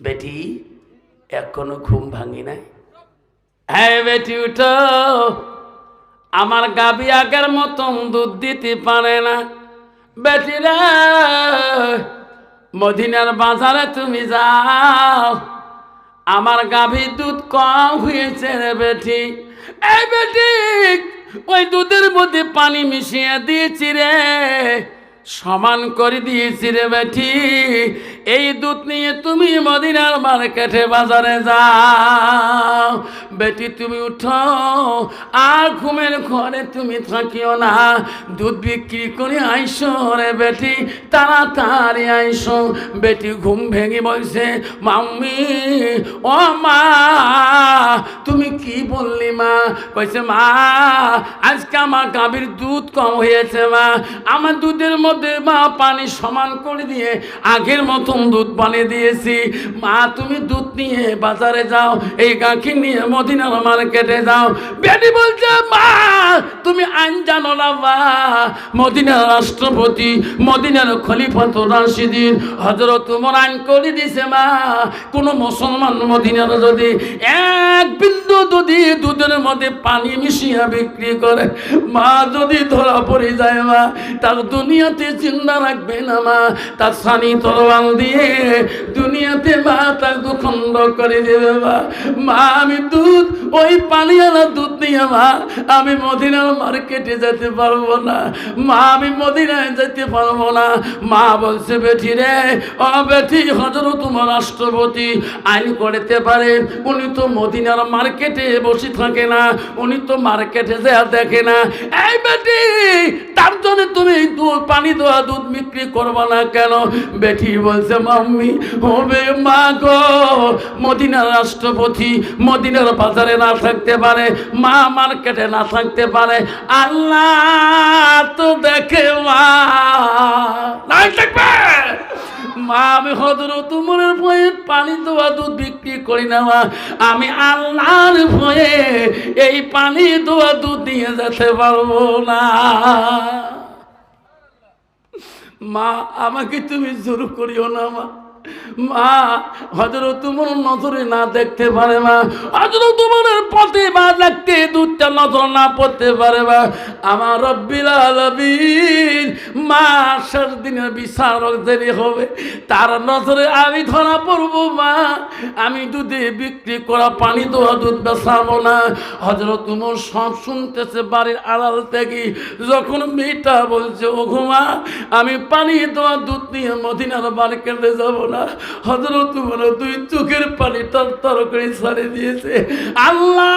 বেটি, এখনও ঘুম ভাঙি নাই? হ্যাঁ বেটি, উঠো। আমার গাবি আগের মতন দুধ দিতে পারে না। বেটিরা মদিনার বাজারে তুমি যাও। আমার গাভী দুধ কম হয়েছে রে বেটি। এই বেটি, ওই দুধের মধ্যে পানি মিশিয়ে দিয়েছি রে। সমান করে দিয়েছি রে বেটি। এই দুধ নিয়ে তুমি মদিনার মার্কেটে বাজারে যাও। বেটি, তুমি উঠো। আর ঘুমের ঘরে তুমি থাকিও না। দুধ বিক্রি করে আইসো রে বেটি, তাড়াতাড়ি আইসো। বেটি, ঘুম ভেঙে বলছে, মাম্মি, ও মা, তুমি কি বললি মা? কইছে, মা, আজকে আমার গাভীর দুধ কম হয়েছে মা। আমার দুধের মধ্যে মা পানি সমান করে দিয়ে আগের মতন দুধ বানিয়ে দিয়েছি। মা, তুমি দুধ নিয়ে বাজারে যাও, এই গাখি নিয়ে মদিনার মার্কেটে যাও। বেটি বলছে, মা, তুমি আইন জানো না, মা। মদিনার রাষ্ট্রপতি, মদিনার খলিফাত রাশিদিন হজরত তোমার আইন করে দিছে মা। কোনো মুসলমান মদিনার যদি এক বিন্দু যদি দুধের মধ্যে পানি মিশিয়ে বিক্রি করে, মা যদি ধরা পড়ে যায়, মা, তার দুনিয়াতে চিন্তা রাখবে না মা। তার সানি তরবাল দিয়ে দুনিয়াতে মা তার দুখণ্ড করে দেবে মা। মা, আমি দুধ, ওই পানিওয়ালা দুধ নিয়ে মা, আমি মদিনার মার্কেটে যেতে পারব না। মা, আমি মদিনায় যেতে পারব না। মা বলছে, বেটি রে, ও বেঠি হজরত তোমার রাষ্ট্রপতি আইন করতে পারে। উনি তো মদিনার মার্কেটে বসে থাকে না, উনি তো মার্কেটে যা দেখে না। এই বেটি, তার জন্য তুমি পানি দেওয়া দুধ বিক্রি করব না কেন? বেটি বলছে, মাম্মি, হবে মা গো। মদিনার রাষ্ট্রপতি মদিনার বাজারে না থাকতে পারে, মা মার্কেটে না থাকতে পারে। আল্লাহ তো দেখে মা। থাকবে। মা, আমি হজর তোমার ভয়ে পানি দেওয়া দুধ বিক্রি করি না, মা। আমি আল্লাহর ভয়ে এই পানি দেওয়া দুধ নিয়ে যেতে পারব না। মা আমাকে তুমি জোর করিও না মা মা হজর তোমার নজরে না দেখতে পারে মা হজর তোমার পথে বা দেখতে দুধটা নজর না পড়তে পারে মা আমার রব্বিল আলামিন মা শেষ দিনের বিচারক দেরি হবে। তার নজরে আমি ধরা পড়ব, মা। আমি দুধে বিক্রি করা পানি দেওয়া দুধ বেচাবো না। হজরত সব শুনতেছে বাড়ির আড়াল থেকে। যখন মেয়েটা বলছে ও ঘুমা আমি পানি দেওয়া দুধ নিয়ে মদিনার মার্কেটে যাব না হজরত তোমার দুই চোখের পানি তর তর করে ছাড়ে দিয়েছে। আল্লাহ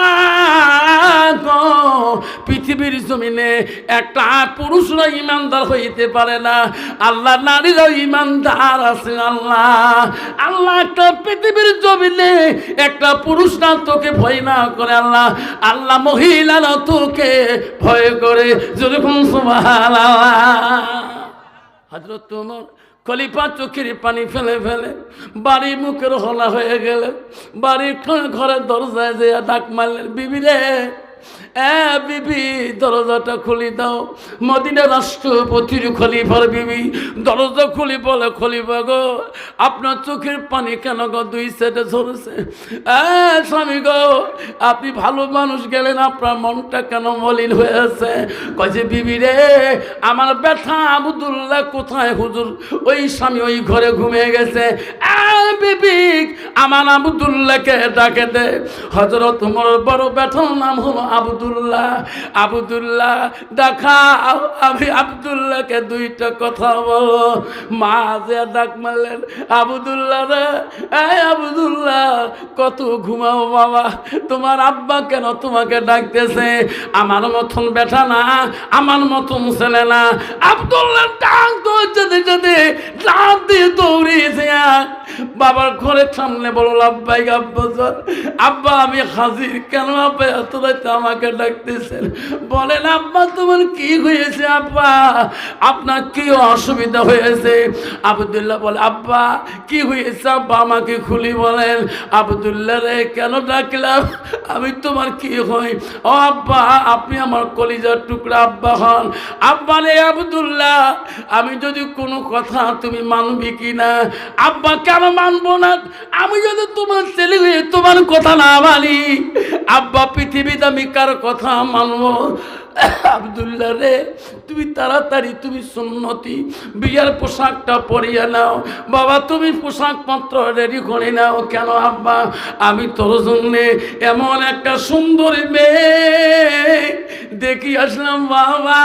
পৃথিবীর জমিনে একটা পুরুষরা ইমানদার হইতে পারে না। আল্লাহ নারীরাও ইমানদার আছে, আল্লাহ। আল্লাহ একটা পৃথিবীর জমিনে একটা পুরুষ না তোকে ভয় না করে, আল্লাহ। আল্লাহ মহিলারা তোকে ভয় করে, যেরকম হজরত তোমার খলিফা চোখের পানি ফেলে ফেলে, বাড়ি মুখের হলা হয়ে গেলে, বাড়ির ঘরের দরজায় যে ডাক মারলেন, বিবি রে এ বিবি, দরজাটা খুলি দাও। মদিনা রাষ্ট্রপতির খলিফার বিবি, দরজা খুলি বলে খলিফা গো, আপনার চোখের পানি কেন গো? দুই সাইডে ঝরেছে। এ স্বামী গো, আপনি ভালো মানুষ গেলেন, আপনার মনটা কেন মলিন হয়েছে? কয়েছে বিবি রে, আমার ব্যথা আবুদুল্লাহ কোথায় হুজুর? ওই স্বামী ওই ঘরে ঘুমিয়ে গেছে। বিবি, আমার আবুদুল্লাহকে ডাকে দে। হজরত মোর বড় ব্যথার নাম হলো আবুদুল্লাহ আবুদুল্লাহ, দেখা, আমি আবদুল্লাহকে দুইটা কথা বলো মা যে ডাক মারলেন, আবুদুল্লাহ রে, এই আবুদুল্লাহ, কত ঘুমাও বাবা, তোমার আব্বা কেন তোমাকে ডাকতেছে? আমার মতন বেটা না, আমার মতন ছেলে না। আবদুল্লাহ ডাক তো যেতে যেতে ডাক দিয়ে দৌড়িয়েছে বাবার ঘরের সামনে বলো আব্বাই আব্বা আব্বা, আমি হাজির। কেন আব্বা, এত আমাকে ডাকতেছেন। বলেন, আব্বা, তোমার কি হয়েছে, আব্বা? আপনার কি অসুবিধা হয়েছে? আবদুল্লাহ বলে, আব্বা, কি হয়েছে, আব্বা? আমাকে খুলি বলেন। আবদুল্লাহ রে, কেন ডাকলাম? আমি তোমার কি হই? ও আব্বা, আপনি আমার কলিজার টুকরা আব্বা হন। আব্বা রে আবদুল্লাহ, আমি যদি কোনো কথা তুমি মানবি কি না? আব্বা, কেন মানবো না? আমি যদি তোমার ছেলে হয়ে তোমার কথা না মানি? আব্বা, পৃথিবীতে আমি কার কথা মানবো। আবদুল্লাহ রে, তুমি তাড়াতাড়ি, তুমি সুন্নতি। বিয়ার পোশাকটা পরিয়ে নাও। বাবা, তুমি পোশাক পত্র রেডি করে নাও। কেন আব্বা? আমি তোর জন্যে এমন একটা সুন্দর মেয়ে দেখি আসলাম, বাবা।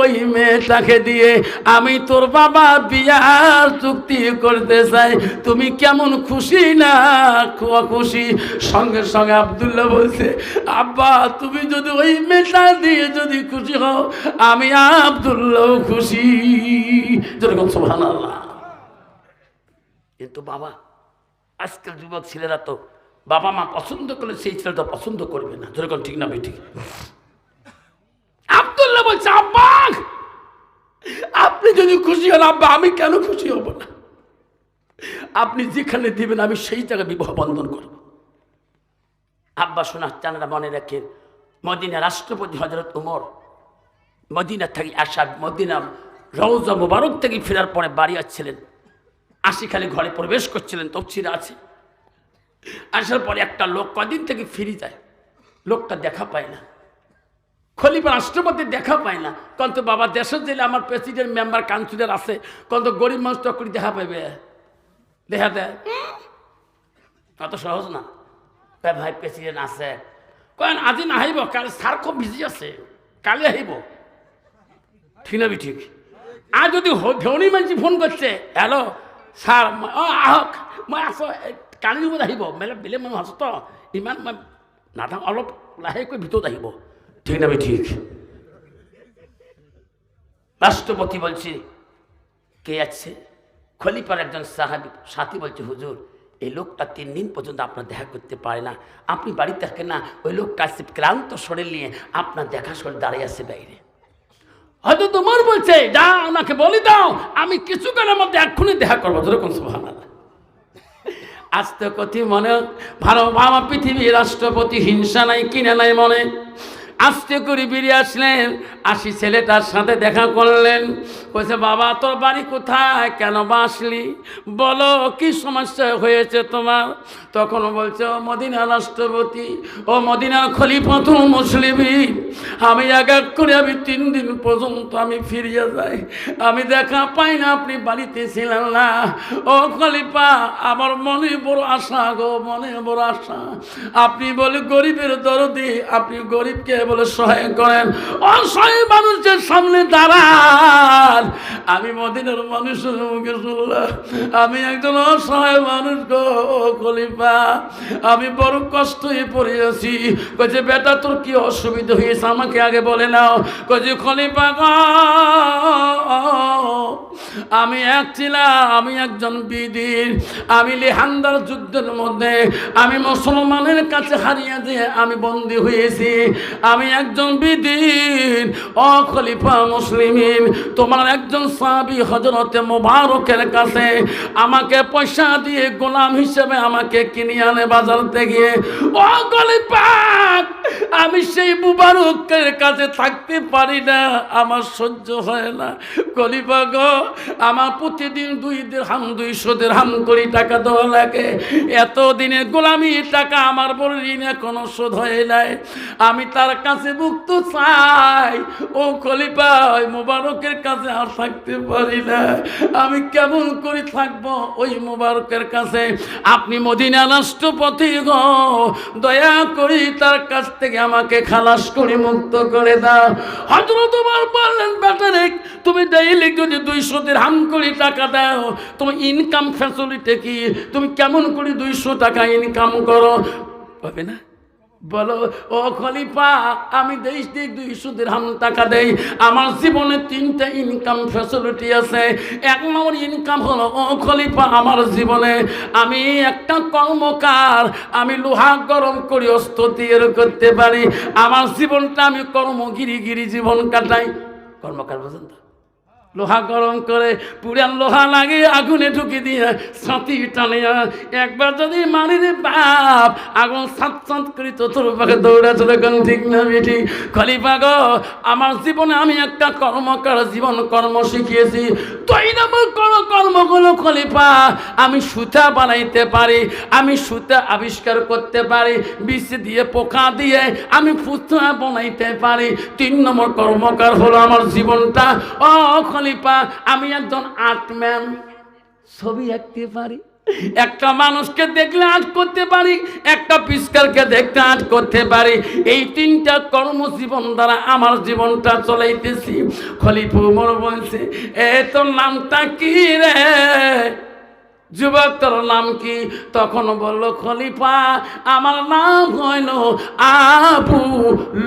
ওই মেয়েটাকে দিয়ে আমি তোর বাবা বিয়ার চুক্তি করতে চাই। তুমি কেমন খুশি না খুশি? সঙ্গে সঙ্গে আবদুল্লাহ বলছে, আব্বা, তুমি যদি ওই মেয়েটা দিয়ে যদি খুশি হও, আমি আবদুল্লাহ খুশি। যেরকম সোহান আল্লাহ কিন্তু বাবা, আজকাল যুবক ছেলেরা তো বাবা মা পছন্দ করলে সেই ছেলেটা পছন্দ করবে না। যেরকম ঠিক না ঠিক আবদুল্লাহ বলছে, আব্বা, আপনি যদি খুশি হন, আব্বা, আমি কেন খুশি হব না? আপনি যেখানে দিবেন, আমি সেই জায়গায় বিবাহ বন্ধন করব। আব্বা শোনা চানারা মনে রাখেন মদিনা রাষ্ট্রপতি হজরত উমর মদিনা থেকে আসা মদিনা রওজা মুবারক থেকে ফেরার পরে বাড়ি আসছিলেন। খালি ঘরে প্রবেশ করছিলেন তফসিরা আছে। আসার পরে একটা লোক কদিন থেকে ফিরে যায়। লোকটা দেখা পায় না। খলিফা রাষ্ট্রপতি দেখা পায় না। কারণ তো বাবা দেশের জেলে আমার প্রেসিডেন্ট মেম্বার কাউন্সিলর আছে। কারণ তো গরিব মানুষ তখন দেখা পাইবে। দেখা দেয়। অত সহজ না। ভাই প্রেসিডেন্ট আছে। কয়েন আজি নাহিব, কালি স্যার খুব বিজি আছে, কালি আহিব। ঠিক না ঠিক আর যদি ধনী মানুষ ফোন করছে হ্যালো স্যার আহক, মই এই কালি দিব আহিব মেলে বেলেগ মানুহ আছো তো, ইমান মই নাথাক, অলপ লাহেকৈ ভিতৰত আহিব। ঠিক না ঠিক রাষ্ট্রপতি বলছে, কে আছে? খলিফার একজন সাহাবি সাথী বলছে হুজুর এই লোকটা তিন দিন পর্যন্ত আপনার দেখা করতে পারে না। আপনি বাড়িতে থাকেন না, ওই লোকটা আসছে ক্লান্ত শরীর নিয়ে আপনার দেখা শরীর দাঁড়িয়ে আছে বাইরে। হয়তো তোমার বলছে, যা ওনাকে বলে দাও, আমি কিছুক্ষণের মধ্যে এক্ষুনি দেখা করব। যেরকম সুভান আজ তো কথি মনে, ভালো বাবা পৃথিবীর রাষ্ট্রপতি হিংসা নাই, কিনে নাই মনে। আস্তে করে বেরিয়ে আসলেন। আসি ছেলেটার সাথে দেখা করলেন। বলছে, বাবা, তোর বাড়ি কোথায়? কেন বা আসলি? বলো, কি সমস্যা হয়েছে তোমার? তখন বলছে, ও মদিনা রাষ্ট্রপতি, ও মদিনার খলিফাতুল মুসলিমি আমি এক এক করে আমি তিন দিন পর্যন্ত আমি ফিরিয়ে যাই। আমি দেখা পাই না, আপনি বাড়িতে ছিলেন না। ও খলিফা, আমার মনে বড় আশা গো, মনে বড় আশা। আপনি বলে গরিবের দরদি, আপনি গরিবকে বলে সহায় করেন, অসহায় মানুষের সামনে দাঁড়ান। আমি মদিনার মানুষের মুখে শুনলাম, আমি একজন অসহায় মানুষ গো খলিফা। আমি বড় কষ্ট হয়ে পড়ে আছি কয়েছে বেটা, তোর কি অসুবিধা হয়েছে? আমাকে আগে বলে নাও। কয়েছে খলিফা গো, আমি এক ছিলাম, আমি একজন বিদির। আমি লেহান্দার যুদ্ধের মধ্যে, আমি মুসলমানের কাছে হারিয়ে দিয়ে আমি বন্দী হয়েছি। আমি একজন বিদিন, ও খলিফা মুসলিমিন, তোমার একজন সাবি হজরতে মোবারকের কাছে আমাকে পয়সা দিয়ে গোলাম হিসেবে আমাকে কিনিয়ানে আনে বাজারতে গিয়ে, ও খলিফা! আমি সেই মুবারকের কাছে থাকতে পারি না। আমার সহ্য হয় না। খলিফা গো আমার প্রতিদিন দুই হাম দুইশো হাম করি টাকা দেওয়া লাগে। এত দিনের গোলামি টাকা আমার বড় ঋণ এখনও শোধ হয়ে নাই। আমি তার কাছে মুক্ত চাই। ও খলিফা, ওই মোবারকের কাছে আর থাকতে পারি না। আমি কেমন করে থাকব ওই মুবারকের কাছে? আপনি মদিনা রাষ্ট্রপতি গো। দয়া করি তার কাছ থেকে আমাকে খালাস করে মুক্ত করে দাও। হজরত তোমার পারলেন ব্যাটারে তুমি ডেইলি যদি দুইশো হাম করে টাকা দাও, তোমার ইনকাম ফ্যাসিলিটি কি? তুমি কেমন করে দুইশো টাকা ইনকাম করো? হবে না। বলো, ও খলিফা, আমি দেশ দিক দুই সুদের হাম টাকা দেই। আমার জীবনে তিনটা ইনকাম ফ্যাসিলিটি আছে। এক নম্বর ইনকাম হলো, ও খলিফা, আমার জীবনে আমি একটা কর্মকার, আমি লোহা গরম করি অস্ত্র দিয়ে করতে পারি। আমার জীবনটা আমি কর্মগিরি গিরি জীবন কাটাই। কর্মকার বুঝেন তো। লোহা গরম করে পুরান লোহা লাগে আগুনে ঢুকে দিয়ে সাঁতি টানিয়া একবার যদি মারি রে বাপ, আগুন সাত সাত করি তো তোর পাখে দৌড়া চলে কোন ঠিক না বেটি খলিফা গো, আমার জীবনে আমি একটা কর্মকার, জীবন কর্ম শিখিয়েছি। তুই নামক কোনো কর্মগুলো খলিফা, আমি সুতা বানাইতে পারি, আমি সুতা আবিষ্কার করতে পারি, বিষ দিয়ে পোকা দিয়ে আমি ফুতা বানাইতে পারি। তিন নম্বর কর্মকার হলো আমার জীবনটা। ও খলিফা, আমি একজন আর্টম্যান ছবি আঁকতে পারি, একটা মানুষকে দেখলে আর্ট করতে পারি, একটা পিস্কারকে দেখতে আর্ট করতে পারি। এই তিনটা কর্মজীবন দ্বারা আমার জীবনটা চলাইতেছি। খলিফা উমর বলছে, এ তোর নামটা কি রে? যুবক, তোর নাম কি? তখন বলল, খলিফা, আমার নাম হইল আবু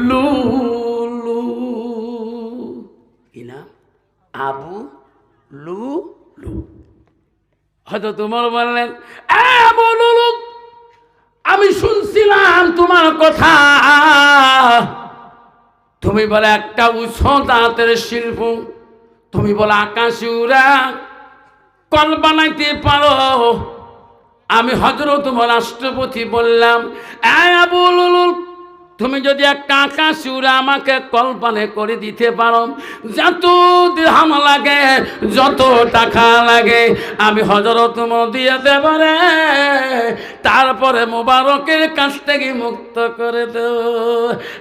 লুলু কি নাম আবু লু লু। হয়তো তোমার বললেন "এ আবু লুলু আমি শুনছিলাম তোমার কথা। তুমি বলে একটা উৎস শিল্প, তুমি বলে আকাশে উড়া, কল বানাইতে পারো। আমি হজরত রাষ্ট্রপতি বললাম "এই আবুল তুমি যদি একটা আকাশ উড়ে আমাকে কল্পনে করে দিতে পারো, যত দিরহাম লাগে, যত টাকা লাগে, আমি হজরত দিয়ে দেব রে তারপরে মোবারকের কাছ থেকে মুক্ত করে দেব।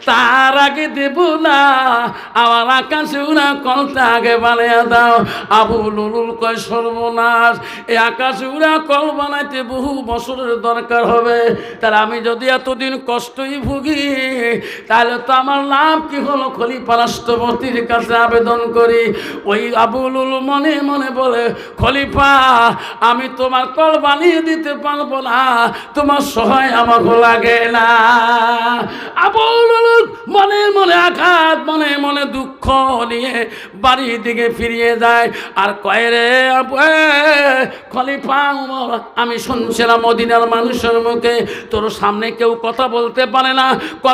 তার আগে দেব না, আমার আকাশ উড়া কলটা আগে বানিয়ে দাও। আবু লুলুল কয়, সর্বনাশ, এই আকাশ উড়া কল বানাইতে বহু বছরের দরকার হবে। তাহলে আমি যদি এতদিন কষ্টই ভুগি তাহলে তো আমার কি হলো? খলিফা রাষ্ট্রপতির কাছে আবেদন করি। ওই আবুলুল মনে মনে বলে, খলিফা, আমি তোমার কল বানিয়ে দিতে পারব না। তোমার সহায় আমাকে লাগে না। আবুলুল মনে মনে আঘাত, মনে মনে দুঃখ নিয়ে বাড়ির দিকে ফিরিয়ে যায়। আর কয় রে খলিফা আমি শুনছিলাম মদিনার মানুষের মুখে। তোর সামনে কেউ কথা বলতে পারে না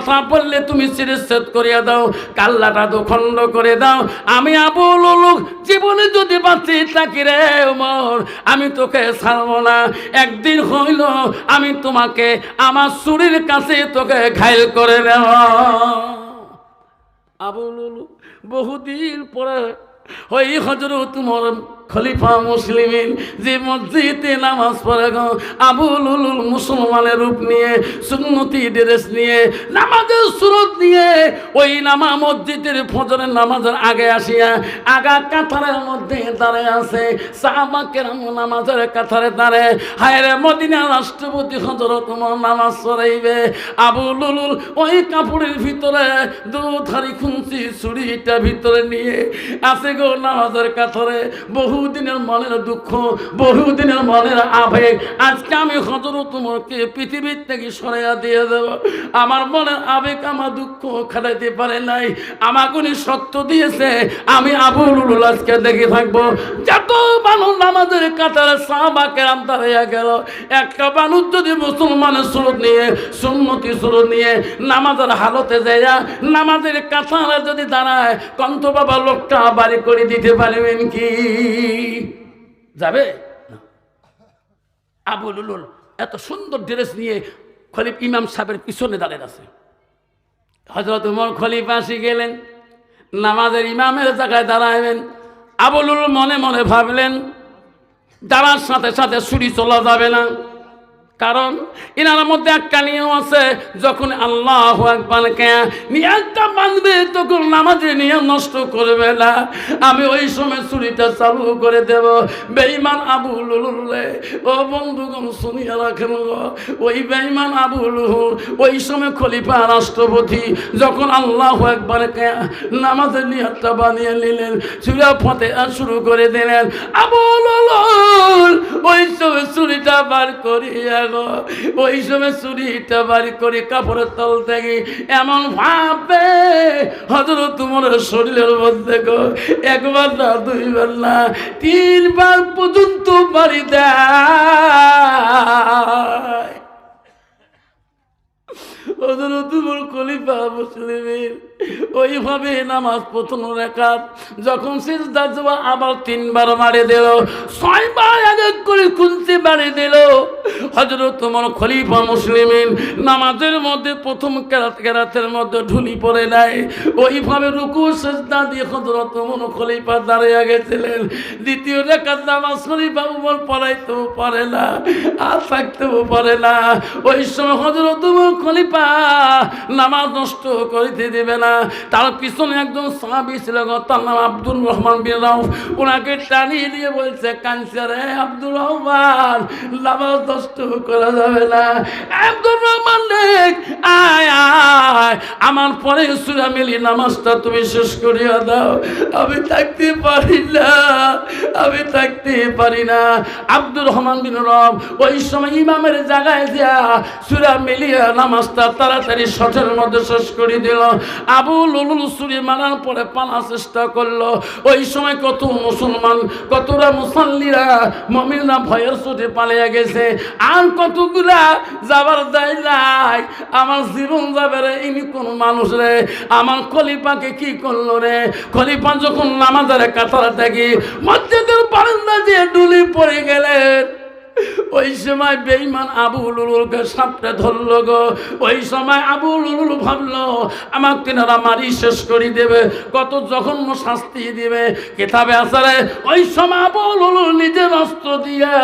কথা বললে তুমি চিরচ্ছেদ করিয়া দাও, কাল্লাটা দুখণ্ড করে দাও। আমি আবুল উলুক জীবনে যদি বাঁচি থাকি রে উমর, আমি তোকে ছাড়বো না। একদিন হইল, আমি তোমাকে আমার চুরির কাছে তোকে ঘাইল করে নেব। আবুল বহুদিন পরে, ওই হজরত মোর খলিফা মুসলিমিন যে মসজিদে নামাজ পড়ে গো আবুল উলুল মুসলমানের রূপ নিয়ে, সুন্নতি ড্রেস নিয়ে, নামাজের সুরত নিয়ে, ওই নামা মসজিদের ফজরের নামাজের আগে আসিয়া আগা কাতারের মধ্যে দাঁড়ায় আছে সাহাবাকের নামাজের কাতারে দাঁড়ে হায় রে মদিনা রাষ্ট্রপতি হজরত তোমার নামাজ পড়াইবে। আবুল উলুল ওই কাপড়ের ভিতরে দুধারি খুঁজি ছুরিটা ভিতরে নিয়ে আছে গো নামাজের কাতরে। বহুদিনের মনের দুঃখ, বহুদিনের মনের আবেগ। আজকে আমি হজরত তোমাকে পৃথিবীর থেকে সরাইয়া দিয়ে দেব। আমার মনের আবেগ, আমার দুঃখ খাটাইতে পারে নাই। আমাকে উনি সত্য দিয়েছে, আমি আবুল আজকে দেখে থাকব। যত মানুষ নামাজের কাতারে সাহাবা কেরাম দাঁড়াইয়া গেল। একটা মানুষ যদি মুসলমানের স্রোত নিয়ে, সুন্নতি স্রোত নিয়ে নামাজের হালতে যাইয়া, নামাজের কাতারে যদি দাঁড়ায় কন্ত বাবা লোকটা বাড়ি করে দিতে পারবেন কি? যাবে? আবুলুল আবুল এত সুন্দর ড্রেস নিয়ে খলিফ ইমাম সাহেবের পিছনে দাঁড়িয়ে আছে। হজরত উমর খলিফ আসি গেলেন, নামাজের ইমামের জায়গায় দাঁড়াইবেন আবুলুল মনে মনে ভাবলেন দাঁড়ার সাথে সাথে ছুরি চলা যাবে না। কারণ এনার মধ্যে একটা নিয়ম আছে, যখন আল্লাহ একবারকে নিয়মটা মানবে তখন নামাজের নিয়ম নষ্ট করবে না। আমি ওই সময় ছুরিটা চালু করে দেব। বেইমান আবু লুলুলে ও বন্ধুগণ শুনিয়া রাখেন ওই বেইমান আবু লুহুল ওই সময় খলিফা, রাষ্ট্রপতি যখন আল্লাহ একবারকে নামাজের নিয়তটা বানিয়ে নিলেন চুরা ফতে শুরু করে দিলেন, আবু লুলুল ওই সময় ছুরিটা বার করিয়া গো ওই সময় চুরিটা বাড়ি করে কাপড়ের তল থেকে এমন ভাবে হজরত তোমার শরীরের মধ্যে একবার না, দুইবার না, তিনবার পর্যন্ত বাড়ি দেয়। মুসলিমের ওইভাবে নামাজ প্রথম রেখাত যখন সিজদা যাওয়া আবার তিনবার মারে দিল, ছয়বার করে খুঁজতে দিল। হজরত তোমার খলিফা মুসলিমিন নামাজের মধ্যে প্রথম কেরাত কেরাতের মধ্যে ঢুলি পড়ে ওইভাবে রুকু দিয়ে হজরত খলিফা দাঁড়িয়ে গেছিলেন। দ্বিতীয় রেখাত নামাজ খলিফা উপর পড়াইতেও পারে না, আর থাকতেও পারে না। ওই সময় হজরত খলিফা নামাজ নষ্ট করিতে দেবে না। তার পিছনে একজন সাহাবি ছিল তার নাম আব্দুল রহমান বিন রাউফ। ওনাকে টানিয়ে দিয়ে বলছে কাঞ্চা রে রহমান, নামাজ নষ্ট করা যাবে না। রহমান আয় আয়, আমার পরে সুরা মিলি নামাজটা তুমি শেষ করিয়া দাও। আমি থাকতে পারি না, আমি থাকতে পারি না। আব্দুর রহমান বিন রব ওই সময় ইমামের জায়গায় যা সুরা মিলিয়া নামাজটা তাড়াতাড়ি শটের মধ্যে শেষ করে দিল। আবু লুলুল সুরি মারার পরে পালা চেষ্টা করল। ওই সময় কত মুসলমান কতটা মুসল্লিরা মমিনা ভয়ের চোটে পালিয়ে গেছে। আর কতগুলা যাবার দায় নাই। আমার জীবন যাবে রে, ইনি কোন মানুষ রে। আমার খলিফাকে কি করল রে? খলিফা যখন নামাজের কাতারা থাকি, মসজিদের বারান্দা দিয়ে ডুলি পড়ে গেলেন। ওই সময় বেইমান আবু লুলুলকে সাপড়ে ধরলো গো। ওই সময় আবু লুলুল ভাবলো আমার তিনারা মারি শেষ করে দেবে, কত জঘন্য শাস্তি দিবে। কেতাবে আসারে ওই সময় আবু লুলুল নিজের অস্ত্র দিয়ে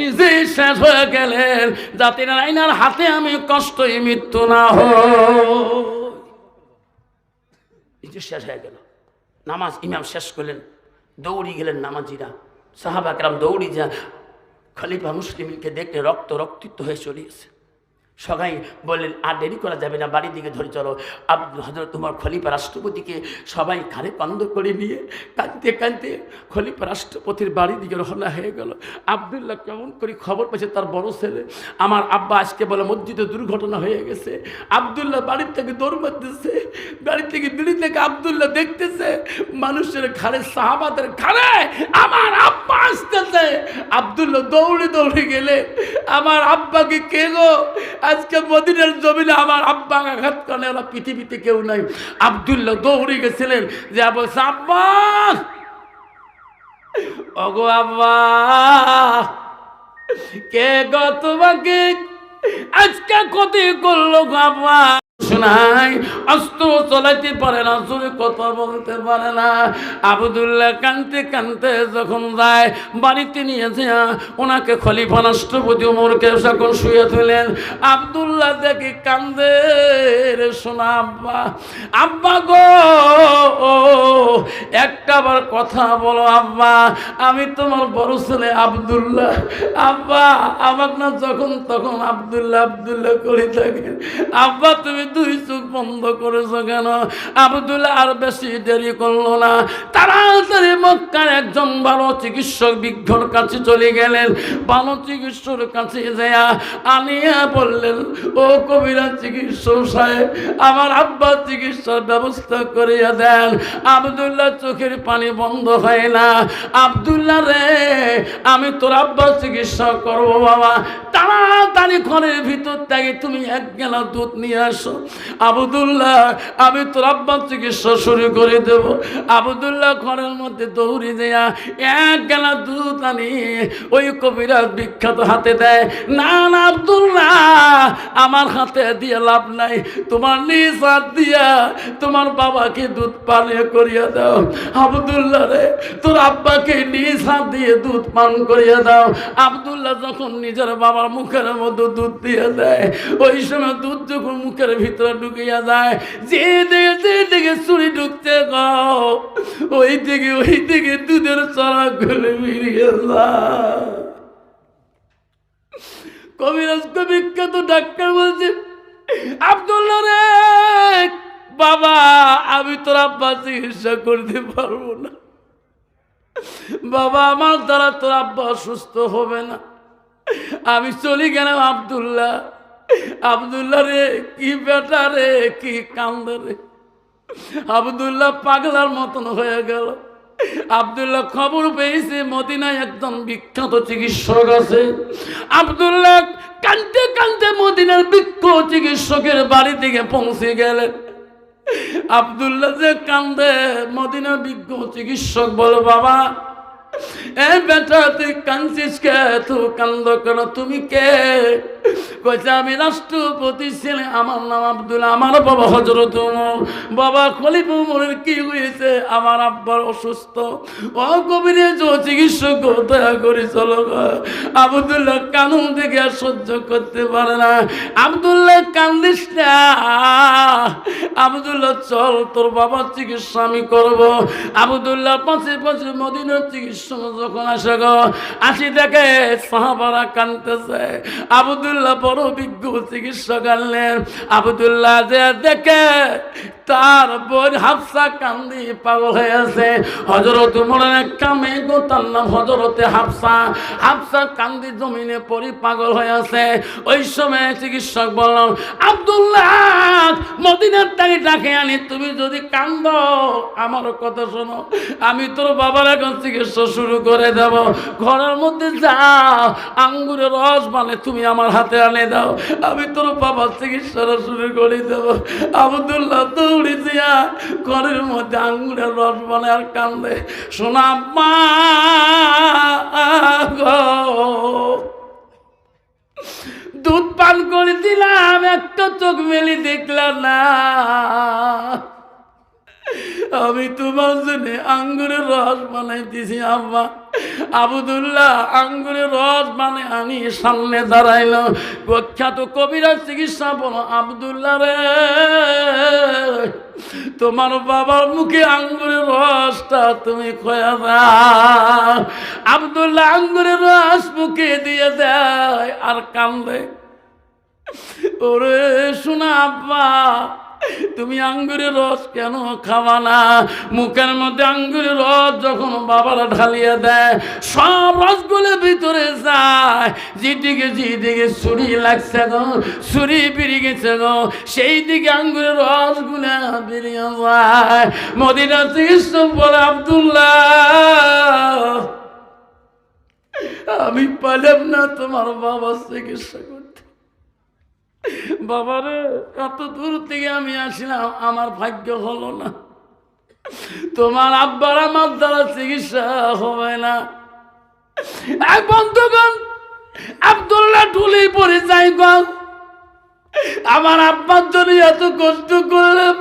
নিজেই শেষ হয়ে গেলেন যাতে আইনার হাতে আমি কষ্টই মৃত্যু না এই যে শেষ হয়ে গেল। নামাজ ইমাম শেষ করলেন, দৌড়ি গেলেন নামাজিরা। সাহাবাকরাম দৌড়ি যা খলিফা মুসলিমকে দেখে রক্ত রক্তিত হয়ে চলিয়েছে। সবাই বললেন, আর দেরি করা যাবে না, বাড়ির দিকে ধরে চলো। আব্দুল হজরত তোমার খলিফা রাষ্ট্রপতিকে সবাই ঘাড়ে কন্দ করে নিয়ে কাঁদতে কাঁদতে খলিফা রাষ্ট্রপতির বাড়ির দিকে রহনা হয়ে গেল। আবদুল্লাহ কেমন করে খবর পেয়েছে তার বড় ছেলে। আমার আব্বা আজকে বলে, মসজিদে দুর্ঘটনা হয়ে গেছে। আবদুল্লাহ বাড়ির থেকে দৌড় মারতেছে। বাড়ি থেকে বিড়ি থেকে আবদুল্লাহ দেখতেছে, মানুষের ঘাড়ে সাহাবাদের ঘাড়ে আমার আব্বা আসতেছে। আবদুল্লাহ দৌড়ে দৌড়ে গেলে আমার আব্বাকে কে গো? আজকে মদিনের জমিনে আমার আব্বা আঘাত করে ওরা পৃথিবীতে কেউ নাই। আবদুল্লাহ দৌড়ে গেছিলেন যে বলছে আব্বা! অগো আব্বা! কে গো তোমাকে? আজকে ক্ষতি করল আব্বা। শোনাই অস্ত্র চলাইতে পারে না, জোরে কথা বলতে পারে না। আবদুল্লাহ কানতে কানতে যখন যায়, বাড়িতে নিয়ে যা ওনাকে খলিফা রাষ্ট্রপতি ওমরকে যখন শুয়ে তুলেন আবদুল্লাহ দেখে কান্দে রে শোনা আব্বা আব্বা গো, একটা বার কথা বলো আব্বা, আমি তোমার বড় ছেলে আবদুল্লাহ। আব্বা আমার না যখন তখন আবদুল্লাহ আবদুল্লাহ করে থাকেন আব্বা, তুমি দুই চোখ বন্ধ করেছ কেন? আবদুল্লাহ আর বেশি দেরি করল না। তাড়াতাড়ি মক্কার একজন ভালো চিকিৎসক বিজ্ঞর কাছে চলে গেলেন। ভালো চিকিৎসকের কাছে যায়া আনিয়া বললেন, ও কবিরা চিকিৎসক সাহেব, আমার আব্বা চিকিৎসার ব্যবস্থা করিয়া দেন। আবদুল্লাহ চোখের পানি বন্ধ হয় না। আবদুল্লাহ রে, আমি তোর আব্বার চিকিৎসা করব বাবা। তাড়াতাড়ি ঘরের ভিতর থেকে তুমি এক গেলা দুধ নিয়ে আসো। আবদুল্লাহ, আমি তোর আব্বার চিকিৎসা শুরু করে দেব। আবদুল্লাহ ঘরের মধ্যে দৌড়ে দেয়া এক গেলা দুধ আনি, ওই কবিরাজ বিখ্যাত হাতে দেয়, না না, আবদুল্লাহ, আমার হাতে দিয়ে লাভ নাই। তোমার নিজ হাত দিয়া তোমার বাবাকে দুধ পান করিয়া দাও। আবদুল্লাহ রে, তোর আব্বাকে নিজ হাত দিয়ে দুধ পান করিয়া দাও। আবদুল্লাহ যখন নিজের বাবার মুখের মধ্যে দুধ দিয়ে দেয়, ওই সময় দুধ যখন মুখের ভিতরে ঢুকিয়া যায়। যে দিকে যে দিকে চুরি ঢুকতে গাও ওই দিকে ওই দিকে দুধের চড়া খুলে বেরিয়ে কবিরাজ বিখ্যাত ডাক্তার বলছে, আবদুল্লাহ রে, বাবা, আমি তোর আব্বা চিকিৎসা করতে পারব না। বাবা, আমার দ্বারা তোর আব্বা সুস্থ হবে না। আমি চলে গেলাম আবদুল্লাহ। আবদুল্লাহ রে, কি বেটা রে, কি কান্দ রে। আবদুল্লাহ পাগলার মতন হয়ে গেল। আবদুল্লাহ খবর পেয়েছে, মদিনায় একজন বিখ্যাত চিকিৎসক আছে। আবদুল্লাহ কানতে কানতে মদিনার বিখ্য চিকিৎসকের বাড়ি থেকে পৌঁছে গেলেন। আবদুল্লাহ যে কান্দে, মদিনার বিজ্ঞ চিকিৎসক বল, বাবা, এ বেটা, তুই কাঁদছিস কে? তু কান্দ কেন? তুমি কে? কইছে আমি রাষ্ট্রপতি ছেলে আমার নাম আব্দুল আমার বাবা হজরত বাবা খলিফ উমরের কি হয়েছে? আমার আব্বার অসুস্থ। ও কবিরে যে চিকিৎসক দয়া করে চলো আবদুল্লাহ কানুন থেকে আর সহ্য করতে পারে না। আবদুল্লাহ কান্দিস না। আবদুল্লাহ, চল, তোর বাবার চিকিৎসা আমি করব। আবদুল্লাহ পাশে পাশে মদিনার চিকিৎসা যখন আসে গো, আসি দেখে সাহাবারা কানতেছে আবদুল্লাহ বড় বিজ্ঞ চিকিৎসক আনলেন। আবদুল্লাহ দেখে তার বোন হাফসা কান্দি পাগল হয়ে আছে। হজরত উমরের মেয়ে গো, তার নাম হজরতে হাফসা। হাফসা কান্দি জমিনে পড়ি পাগল হয়ে আছে। ওই সময় চিকিৎসক বললাম আব্দুল্লাহ, মদিনার তাকে ডাকে আনি, তুমি যদি কান্দ, আমার কথা শোনো। আমি তোর বাবার এখন চিকিৎসা শুরু করে দেব। ঘরের মধ্যে যা, আঙ্গুরের রস মানে তুমি আমার হাতে আনে দাও। আমি তোর বাবার চিকিৎসাটা শুরু করে দেব। আবদুল্লাহ দৌড়ি দিয়া ঘরের মধ্যে আঙ্গুরের রস মানে আর কান্দে। শোনা, মা দুধ পান করে দিলাম একটা চোখ মেলি দেখলাম না। আমি তোমার জন্য আঙ্গুরের রস বানাই দিছি আব্বা আবুদুল্লাহ আঙ্গুরের রস মানে আনি সামনে দাঁড়াইল। প্রখ্যাত কবিরা চিকিৎসা বলো, আবদুল্লাহ রে, তোমার বাবার মুখে আঙ্গুরের রসটা তুমি খোয়া দাও। আবদুল্লাহ আঙ্গুরের রস মুখে দিয়ে দেয় আর কান্দে। ওরে শোনা আব্বা তুমি আঙ্গুরের রস কেন খাওয়া না? মুখের মধ্যে আঙ্গুরের রস যখন বাবারা ঢালিয়ে দেয়, সব রসগুলো ভিতরে যায়। যেদিকে যেদিকে ছুরি লাগছে গো, ছুরি বেরিয়ে গেছে গো সেই দিকে আঙ্গুরের রসগুলো বেরিয়ে যায়। মদিনা চিকিৎসক বলে আবদুল্লাহ। আমি পারলাম না তোমার বাবার চিকিৎসা বাবারে, এত দূর থেকে আমি আসলাম, আমার ভাগ্য হলো না। তোমার আব্বার আমার দ্বারা চিকিৎসা হবে না। বন্ধুগণ, আবদুল্লাহ ঢুলি পড়ে যাই আমার আব্বার জন্য এত কষ্ট করলাম,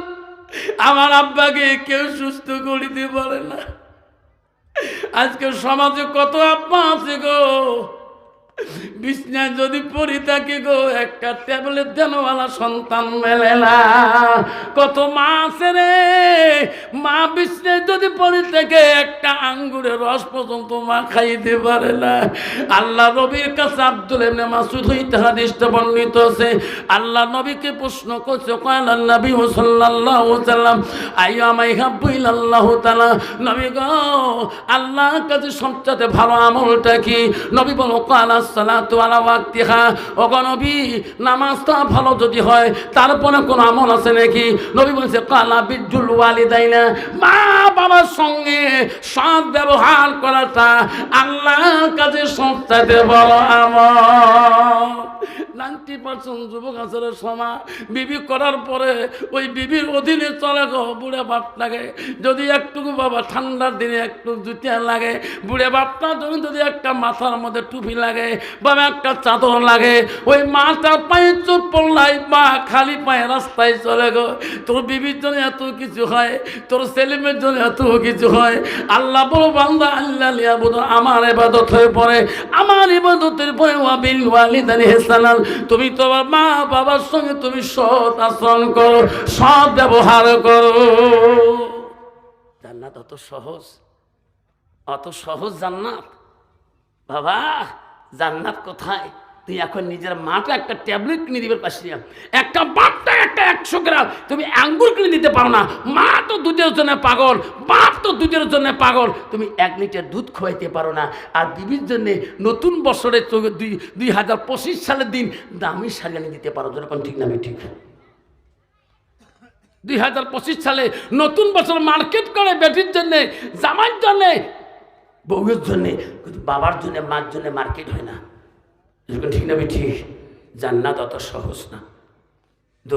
আমার আব্বাকে কেউ সুস্থ করিতে পারে না। আজকে সমাজে কত আব্বা আছে গো। বিছনায় যদি পড়ি থাকে গো, একটা ট্যাবলেট দেনওয়ালা সন্তান মেলে না। কত মা আছে রে। মা বিছনায় যদি পড়ে থাকে, একটা আঙ্গুরের রস পর্যন্ত মা খাইতে পারে না। আল্লাহ নবীর কাছে আব্দুল এমনি মাসুদ হইতে হাদিসটা বর্ণিত আছে। আল্লাহ নবীকে প্রশ্ন করছে কয়াল নবী সাল্লাল্লাহু সাল্লাম আইয়া মাই হাব্বুইল আল্লাহ তাআলা? নবী গো, আল্লাহর কাছে সবচেয়ে ভালো আমলটা কি? নবী বলো কালা সালাতু আলা ওয়াক্তিহা ওগো নবী, নামাজটা ভালো যদি হয়, তারপরে কোনো আমল আছে নাকি? নবী বলছে, কালা বিদ্যুল ওয়ালিদাইনা। মা বাবার সঙ্গে সৎ ব্যবহার করাটা আল্লাহর কাছে সবচাইতে বড় আমল। নাইনটি পার্সেন্ট যুবক আছে সমা। বিবি করার পরে ওই বিবির অধীনে চলে গো, বুড়ে বাপ লাগে যদি একটুকু বাবা ঠান্ডার দিনে একটু জুতিয়া লাগে, বুড়ে বাপটা তুমি যদি একটা মাথার মধ্যে টুপি লাগে বাবা, একটা চাদর লাগে। ওই মাটা পায়ে চোট পড়লাই, মা খালি পায়ে রাস্তায় চলে গো। তোর বিবির জন্য এত কিছু হয়, তোর সেলিমের জন্য এত কিছু হয়। আল্লাহ বড় বান্দা, আল্লাহ লিয়া বোধ আমার এবাদত হয়ে পড়ে, আমার ইবাদতের পরে ওয়াবিল ওয়ালিদানি হেসানাল তুমি তোমার মা বাবার সঙ্গে তুমি সৎ আচরণ করো, সৎ ব্যবহার করো। জান্নাত অত সহজ অত সহজ জান্নাত। বাবা জান্নাত কোথায়? তুই এখন নিজের মাটা একটা ট্যাবলেট কিনে দিবে পাশে একটা বাপটা একটা একশো গ্রাম তুমি আঙ্গুর কিনে দিতে পারো না। মা তো দুধের জন্য পাগল, বাপ তো দুধের জন্য পাগল। তুমি এক লিটার দুধ খোয়াইতে পারো না। আর বিবির জন্যে নতুন বছরে দুই দুই হাজার পঁচিশ সালের দিন দামি শাড়ি এনে দিতে পারো। যেরকম ঠিক না ঠিক দুই হাজার পঁচিশ সালে নতুন বছর মার্কেট করে বেটির জন্যে জামার জন্যে বউয়ের জন্যে কিন্তু বাবার জন্যে, মার জন্যে মার্কেট হয় না। ঠিক না ঠিক জান্নাত অত সহজ না।